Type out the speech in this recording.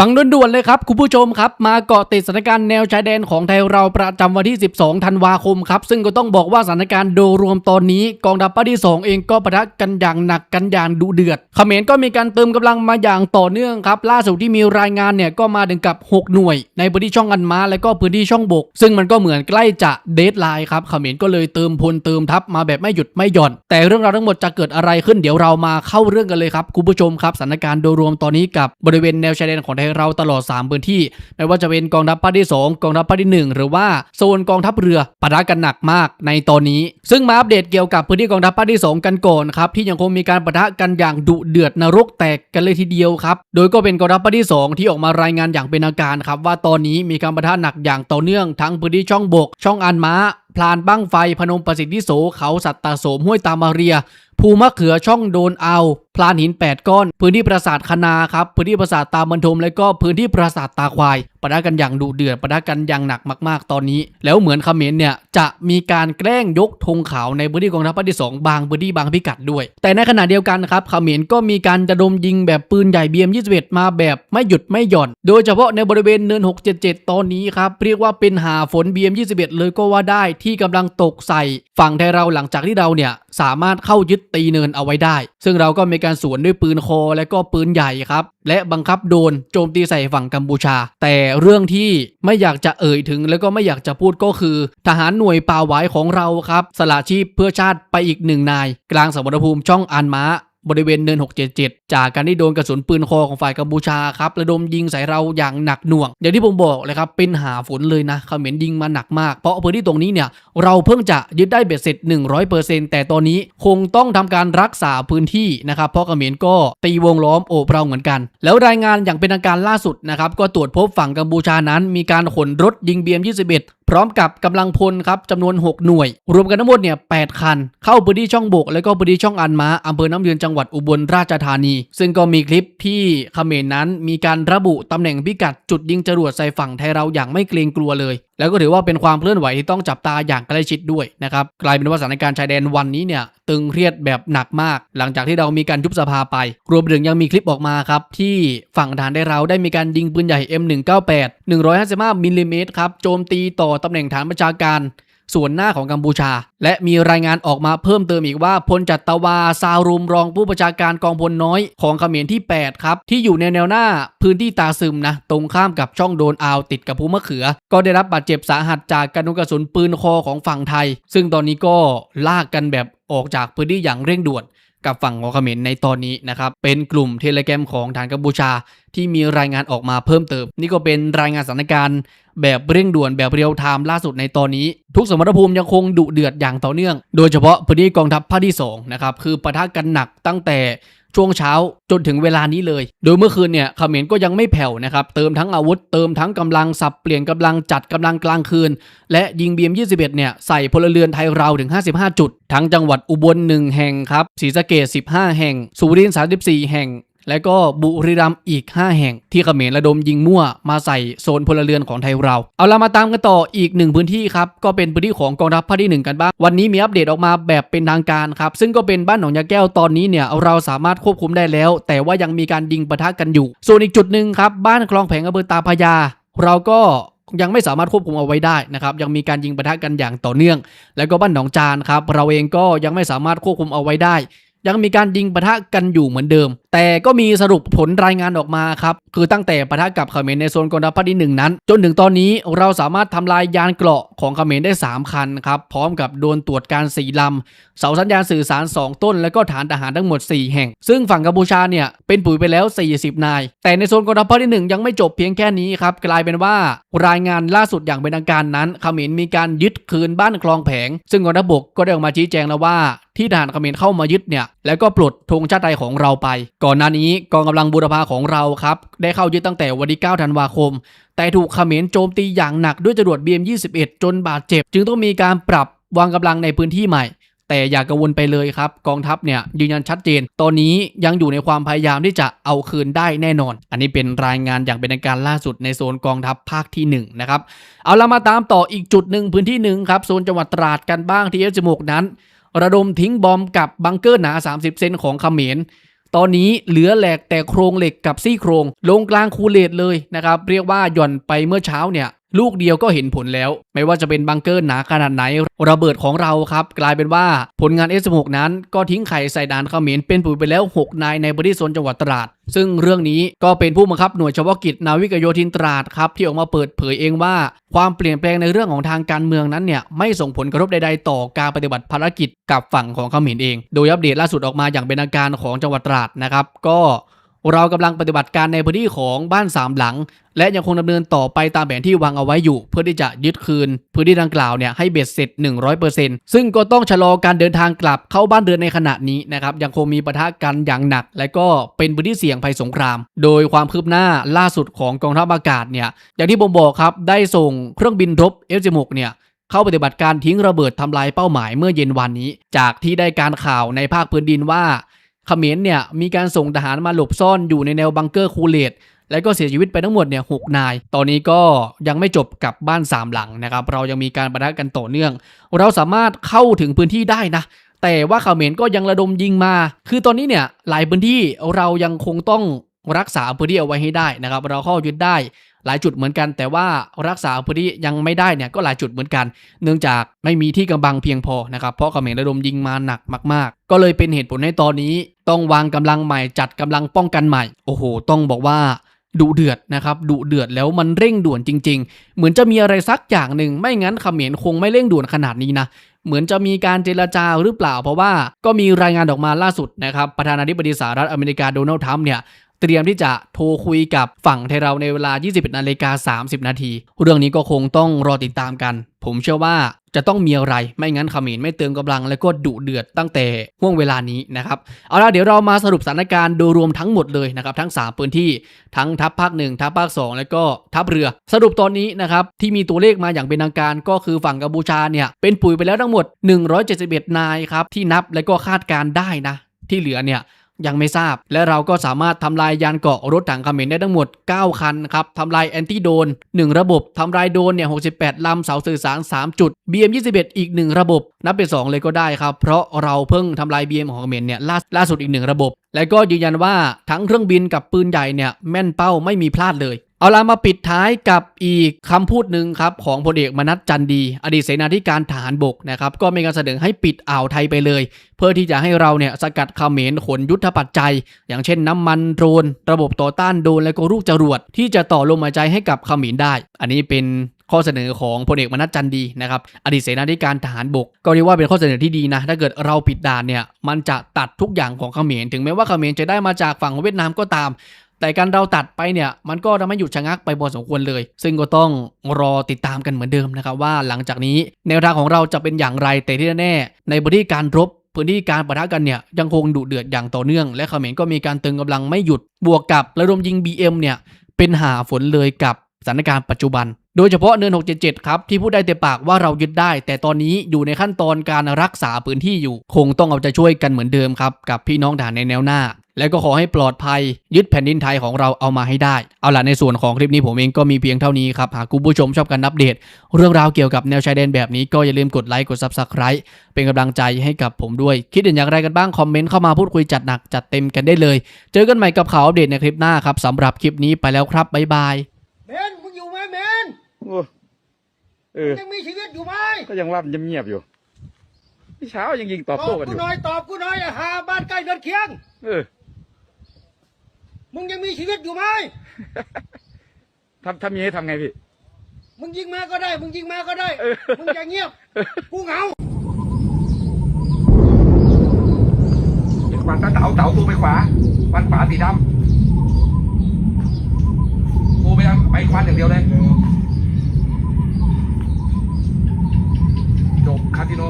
ฟังด่วนๆเลยครับ คุณผู้ชมครับ มาเกาะติดสถานการณ์แนวชายแดนของไทยเราประจำวันที่ 12 ธันวาคมครับ ซึ่งก็ต้องบอกว่าสถานการณ์โดยรวมตอนนี้ กองทัพภาคที่ 2 เองก็ปะทะกันอย่างหนักกันอย่างดุเดือดเขมรก็มีการเติมกำลังมาอย่างต่อเนื่องครับ ล่าสุดที่มีรายงานเนี่ยก็มาถึงกับ 6 หน่วย ในพื้นที่ช่องอันมาและก็พื้นที่ช่องบก ซึ่งมันก็เหมือนใกล้จะเดทไลน์ครับเขมรก็เลยเติมพลเติมทัพมาแบบไม่หยุดไม่หย่อน แต่เรื่องราวทั้งหมดจะเกิดอะไรขึ้นเดี๋ยวเรามาเข้าเรื่องกันเลยครับคุณผู้ชมครับสถานการณ์โดยรวมตอนนี้กับบริเวณแนวชายแดนของไทยเราตลอด 3 พื้นที่ ไม่ว่าจะเป็นกองทัพภาคที่ 2 กองทัพภาคที่ 1 หรือว่าโซนกองทัพเรือปะทะกันหนักมากในตอนนี้ ซึ่งมาอัปเดตเกี่ยวกับพื้นที่กองทัพภาคที่ 2 กันก่อนครับที่ยังคงมีการปะทะกันอย่างดุเดือดนรกแตกกันเลยทีเดียวครับโดยก็เป็นกองทัพภาคที่ 2 ที่ออกมารายงานอย่างเป็นทางการครับว่าตอนนี้มีการปะทะหนักอย่างต่อเนื่องทั้งพื้นที่ช่องบก ช่องอันม้าพลานบ้างไฟพนมประสิทธิโสเขาสัตตาโสมห้วยตามาเรีย ภูมะเขือช่องโดนเอา ลานหิน 8 ก้อน พื้นที่ปราสาทคณาครับ พื้นที่ปราสาทตาบรรทม และก็พื้นที่ปราสาทตาควายปะทะกันอย่างดุเดือดปะทะกันอย่างหนักมากๆ ตอนนี้ แล้วเหมือนเขมรเนี่ยจะมีการแกล้งยกธงขาวในพื้นที่กองทัพภาคที่2บางพื้นที่บางพิกัดด้วย แต่ในขณะเดียวกันครับเขมรก็มีการจะดมยิงแบบปืนใหญ่ BM21 มาแบบไม่หยุดไม่หย่อน โดยเฉพาะในบริเวณเนิน 677 ตอนนี้ครับเรียกว่าเป็นหาฝน BM21 เลยก็ว่าได้ที่กำลังตกใส่ฝั่งไทยเราหลังจากที่เราเนี่ยสามารถเข้ายึดตีเนินเอาไว้ได้ ซึ่งเราก็มีการสวนด้วยปืนคอและก็ปืนใหญ่ครับ และบังคับโดนโจมตีใส่ฝั่งกัมพูชา แต่เรื่องที่ไม่อยากจะเอ่ยถึง และก็ไม่อยากจะพูดก็คือ ทหารหน่วยป่าหวายของเราครับ สละชีพเพื่อชาติไปอีกหนึ่งนาย กลางสมรภูมิช่องอันมา บริเวณเนิน 677 จากการที่โดนกระสุนปืนคอของฝ่ายกัมพูชาครับระดมยิงใส่เราอย่างหนักหน่วง อย่างที่ผมบอกเลยครับเป็นหาฝนเลยนะเขมรยิงมาหนักมาก เพราะพื้นที่ตรงนี้เนี่ยเราเพิ่งจะยึดได้เบ็ดเสร็จ 100%แต่ตอนนี้คงต้องทำการรักษาพื้นที่นะครับเพราะเขมรก็ตีวงล้อมโอบเราเหมือนกัน แล้วรายงานอย่างเป็นทางการล่าสุดนะครับก็ตรวจพบฝั่งกัมพูชานั้น มีการขนรถยิง BM21 พร้อมกับกำลังพลครับจำนวน 6 หน่วย รวมกันทั้งหมดเนี่ยแคัน เข้าพื้นที่ช่องบก และก็พื้นที่ช่องอันมาอำเภอน้ำยืนจังหวัดอุบลราชธานี ซึ่งก็มีคลิปที่เขมรนั้นมีการระบุตำแหน่งพิกัดจุดยิงจรวดใส่ฝั่งไทยเราอย่างไม่เกรงกลัวเลย แล้วก็ถือว่าเป็นความเคลื่อนไหวที่ต้องจับตาอย่างใกล้ชิดด้วยนะครับกลายเป็นว่าสถานการณ์ชายแดนวันนี้เนี่ยตึงเครียดแบบหนักมาก หลังจากที่เรามีการยุบสภาไป รวมถึงยังมีคลิปออกมาครับ ที่ฝั่งทานได้เราได้มีการยิงปืนใหญ่ M198 155มิลลิเมตรครับโจมตีต่อตำแหน่งฐานประชาการ ส่วนหน้าของกัมพูชา และมีรายงานออกมาเพิ่มเติมอีกว่าพลจัตวาซารุมรองผู้ประชาการกองพลน้อยของเขมรที่ 8 ครับ ที่อยู่ในแนวหน้าพื้นที่ตาซึมนะ ตรงข้ามกับช่องโดนอาวติดกับภูมะเขือ ก็ได้รับบาดเจ็บสาหัสจากการโดนกระสุนปืนคอของฝั่งไทย ซึ่งตอนนี้ก็ลากกันแบบออกจากพื้นที่อย่างเร่งด่วน กับฝั่งของเขมรในตอนนี้นะครับ เป็นกลุ่มเทเลแกรมของฐานกัมพูชาที่มีรายงานออกมาเพิ่มเติม นี่ก็เป็นรายงานสถานการณ์แบบเร่งด่วนแบบเรียลไทม์ล่าสุดในตอนนี้ ทุกสมรภูมิยังคงดุเดือดอย่างต่อเนื่อง โดยเฉพาะพื้นที่กองทัพภาคที่2นะครับคือปะทะกันหนักตั้งแต่ ช่วงเช้าจนถึงเวลานี้เลย โดยเมื่อคืนเนี่ยเขมรก็ยังไม่แผ่วนะครับ เติมทั้งอาวุธ เติมทั้งกำลังสับเปลี่ยนกำลังจัดกำลังกลางคืน และยิงบีม21 เนี่ย ใส่พลเรือนไทยเราถึง 55 จุด ทั้งจังหวัดอุบล 1 แห่งครับศรีสะเกด15 แห่ง สุรินทร์34 แห่ง และก็บุรีรัมย์อีก 5 แห่งที่เขมรระดมยิงมั่วมาใส่โซนพลเรือนของไทยเรา เอาละมาตามกันต่ออีกหนึ่งพื้นที่ครับก็เป็นพื้นที่ของกองทัพภาคที่หนึ่งกันบ้าง วันนี้มีอัปเดตออกมาแบบเป็นทางการครับซึ่งก็เป็นบ้านหนองยาแก้วตอนนี้เนี่ยเราสามารถควบคุมได้แล้ว แต่ว่ายังมีการยิงปะทะกันอยู่ ส่วนอีกจุดหนึ่งครับบ้านคลองแผงอำเภอตาพยา เราก็ยังไม่สามารถควบคุมเอาไว้ได้นะครับยังมีการยิงปะทะกันอย่างต่อเนื่อง แล้วก็บ้านหนองจานครับเราเองก็ยังไม่สามารถควบคุมเอาไว้ได้ ยังมีการยิงปะทะกันอยู่เหมือนเดิม แต่ก็มีสรุปผลรายงานออกมาครับ คือตั้งแต่ปะทะกับเขมรในโซนกองทัพภาคที่หนึ่งนั้น จนถึงตอนนี้เราสามารถทำลายยานเกราะของเขมรได้ 3 คันครับ พร้อมกับโดนตรวจการ4ลำ เสาสัญญาณสื่อสาร 2 ต้น และก็ฐานทหารทั้งหมด 4 แห่ง ซึ่งฝั่งกัมพูชาเนี่ยเป็นปุ๋ยไปแล้ว 40 นาย แต่ในโซนกองทัพภาคที่ 1 ยังไม่จบเพียงแค่นี้ครับกลายเป็นว่ารายงานล่าสุดอย่างเป็นทางการนั้นเขมรมีการยึดคืนบ้านคลองแผง ซึ่งกองทัพบกก็ได้ออกมาชี้แจงแล้วว่า ที่ทหารเขมรเข้ามายึดเนี่ยแล้วก็ปลดธงชาติไทยของเราไป ก่อนหน้านี้กองกำลังบูรพาของเราครับได้เข้ายึดตั้งแต่วันที่9ธันวาคม แต่ถูกเขมรโจมตีอย่างหนักด้วยจรวด BM21 จนบาดเจ็บ จึงต้องมีการปรับวางกำลังในพื้นที่ใหม่แต่อย่ากกังวลไปเลยครับ กองทัพเนี่ยยืนยันชัดเจน ตอนนี้ยังอยู่ในความพยายามที่จะเอาคืนได้แน่นอน อันนี้เป็นรายงานอย่างเป็นทางการล่าสุดในโซนกองทัพภาคที่1นะครับเอาละมาตามต่ออีกจุดหนึ่งพื้นที่หนึ่งครับโซนจังหวัดตราดกันบ้างที่เอฟจมูกนั้น ระดมทิ้งบอมกับบังเกอร์หนา 30 เซนของเขมร ตอนนี้เหลือแหลกแต่โครงเหล็กกับซี่โครง ลงกลางคูเลตเลยนะครับ เรียกว่าหย่อนไปเมื่อเช้าเนี่ย ลูกเดียวก็เห็นผลแล้ว ไม่ว่าจะเป็นบังเกอร์หนาขนาดไหน ระเบิดของเราครับ กลายเป็นว่าผลงาน S16 นั้นก็ทิ้งไข่ใส่ด่านเขมรเป็นปุ๋ยไปแล้ว 6 นายในบริโซนจังหวัดตราด ซึ่งเรื่องนี้ก็เป็นผู้บังคับหน่วยเฉพาะกิจนาวิกโยธินตราดครับ ที่ออกมาเปิดเผยเองว่า ความเปลี่ยนแปลงในเรื่องของทางการเมืองนั้นเนี่ยไม่ส่งผลกระทบใดๆ ต่อการปฏิบัติภารกิจกับฝั่งของเขมรเอง โดยอัปเดตล่าสุดออกมาอย่างเป็นทางการของจังหวัดตราดนะครับก็ เรากำลังปฏิบัติการในพื้นที่ของบ้านสามหลัง และยังคงดำเนินต่อไปตามแผนที่วางเอาไว้อยู่ เพื่อที่จะยึดคืน พื้นที่ดังกล่าวเนี่ยให้เบ็ดเสร็จ 100%ซึ่งก็ต้องชะลอการเดินทางกลับเข้าบ้านเรือนในขณะนี้นะครับยังคงมีปะทะกันอย่างหนัก และก็เป็นพื้นที่เสี่ยงภัยสงคราม โดยความคืบหน้าล่าสุดของกองทัพอากาศเนี่ยอย่างที่ผมบอกครับได้ส่งเครื่องบินรบ F16 เนี่ยเข้าปฏิบัติการทิ้งระเบิดทำลายเป้าหมายเมื่อเย็นวันนี้ จากที่ได้การข่าวในภาคพื้นดินว่า เขมรเนี่ยมีการส่งทหารมาหลบซ่อนอยู่ในแนวบังเกอร์คูเลตและก็เสียชีวิตไปทั้งหมดเนี่ยหกนาย ตอนนี้ก็ยังไม่จบกับบ้านสามหลังนะครับ เรายังมีการประทะกันต่อเนื่อง เราสามารถเข้าถึงพื้นที่ได้นะ แต่ว่าเขมรก็ยังระดมยิงมา คือตอนนี้เนี่ยหลายพื้นที่เรายังคงต้องรักษาพื้นที่เอาไว้ให้ได้นะครับ เราเข้ายึดได้ หลายจุดเหมือนกัน แต่ว่ารักษาพื้นที่ยังไม่ได้เนี่ยก็หลายจุดเหมือนกัน เนื่องจากไม่มีที่กำบังเพียงพอนะครับเพราะเขมรระดมยิงมาหนักมาก ๆ ก็เลยเป็นเหตุผลให้ตอนนี้ ต้องวางกำลังใหม่จัดกำลังป้องกันใหม่โอ้โห ต้องบอกว่าดุเดือดนะครับดุเดือดแล้วมันเร่งด่วนจริง ๆ เหมือนจะมีอะไรสักอย่างหนึ่งไม่งั้นเขมรคงไม่เร่งด่วนขนาดนี้นะเหมือนจะมีการเจรจาหรือเปล่า เพราะว่าก็มีรายงานออกมาล่าสุดนะครับประธานาธิบดีสหรัฐอเมริกาโดนัลด์ทรัมป์เนี่ย เตรียมที่จะโทรคุยกับฝั่งไทยเราในเวลา 21นาฬิกา30 นาที เรื่องนี้ก็คงต้องรอติดตามกัน ผมเชื่อว่าจะต้องมีอะไร ไม่งั้นขมรไม่เติมกำลัง และก็ดุเดือดตั้งแต่ห่วงเวลานี้นะครับ เอาล่ะเดี๋ยวเรามาสรุปสถานการณ์โดยรวมทั้งหมดเลยนะครับ ทั้ง 3 พื้นที่ทั้งทัพภาคหนึ่งทัพภาค 2 แล้วก็ทัพเรือ สรุปตอนนี้นะครับ ที่มีตัวเลขมาอย่างเป็นทางการก็คือฝั่งกัมพูชาเนี่ย เป็นปุ๋ยไปแล้วทั้งหมด 171 นายครับ ที่นับและก็คาดการได้นะ ที่เหลือเนี่ย ยังไม่ทราบ และเราก็สามารถทำลายยานเกาะรถถังเขมรได้ทั้งหมด 9 คันครับทำลายแอนตี้โดน 1 ระบบทำลายโดนเนี่ย68 ลำเสาสื่อสาร 3 จุด BM 21 อีก 1 ระบบ นับเป็น 2 เลยก็ได้ครับ เพราะเราเพิ่งทำลาย BM ของเขมรเนี่ยล่าล่าสุดอีก 1 ระบบ และก็ยืนยันว่าทั้งเครื่องบินกับปืนใหญ่เนี่ยแม่นเป้าไม่มีพลาดเลย เอาล่ะมาปิดท้ายกับอีกคำพูดหนึ่งครับของพลเอกมนัสจันดี อดีตเสนาธิการทหารบกนะครับก็มีการเสนอให้ปิดอ่าวไทยไปเลย เพื่อที่จะให้เราเนี่ยสกัดเขมรขนยุทธปัจจัย อย่างเช่นน้ำมันโดรน ระบบต่อต้านโดรนและก็ลูกจรวด ที่จะต่อลมหายใจให้กับเขมรได้ อันนี้เป็นข้อเสนอของพลเอกมนัสจันดีนะครับอดีตเสนาธิการทหารบก ก็เรียกว่าเป็นข้อเสนอที่ดีนะ ถ้าเกิดเราปิดด่านเนี่ยมันจะตัดทุกอย่างของเขมรถึงแม้ว่าเขมรจะได้มาจากฝั่งของเวียดนามก็ตาม แต่การเราตัดไปเนี่ยมันก็ทำให้หยุดชะงักไปพอสมควรเลย ซึ่งก็ต้องรอติดตามกันเหมือนเดิมนะครับว่าหลังจากนี้แนวทางของเราจะเป็นอย่างไรแต่ที่แน่ๆในพื้นที่การรบพื้นที่การปะทะกันเนี่ยยังคงดุเดือดอย่างต่อเนื่อง และเขมรก็มีการตึงกำลังไม่หยุดบวกกับระดมยิง BM เนี่ยเป็นหาฝนเลยกับสถานการณ์ปัจจุบัน โดยเฉพาะเนิน 677 ครับ ที่พูดได้เต็มปากว่าเรายึดได้ แต่ตอนนี้อยู่ในขั้นตอนการรักษาพื้นที่อยู่ คงต้องเอาใจช่วยกันเหมือนเดิมครับ กับพี่น้องทหารในแนวหน้า และก็ขอให้ปลอดภัย ยึดแผ่นดินไทยของเราเอามาให้ได้ เอาล่ะในส่วนของคลิปนี้ผมเองก็มีเพียงเท่านี้ครับ หากคุณผู้ชมชอบการอัปเดต เรื่องราวเกี่ยวกับแนวชายแดนแบบนี้ก็อย่าลืมกดไลค์กด Subscribe เป็นกำลังใจให้กับผมด้วย คิดเห็นอย่างไรกันบ้างคอมเมนต์เข้ามาพูดคุยจัดหนักจัดเต็มกันได้เลย เจอกันใหม่กับข่าวอัปเดตในคลิปหน้าครับสำหรับคลิปนี้ไปแล้วครับบ๊ายบายเบนมึงอยู่ไหมเบนโอ้เออยังมีชีวิตอยู่ไหมก็ยังว่ามันเงียบๆอยู่พี่เช้ายังยิงตอบตอโต้บกันอกูยู่หน่อยตอบกูหน่อยอะหาบ้านใกล้เดินเคียง เออ มึงยังมีชีวิตอยู่ไหม ทำทำยังไงทำไงพี่ มึงยิงมาก็ได้ มึงยิงมาก็ได้เออมึงอย่าเงียบ กูเหงาเป็นควันตาเต๋าเต๋าตัวไปขวาควันขวาสีดำกูไปทางไปควันอย่างเดียวเลยจบคาสิโน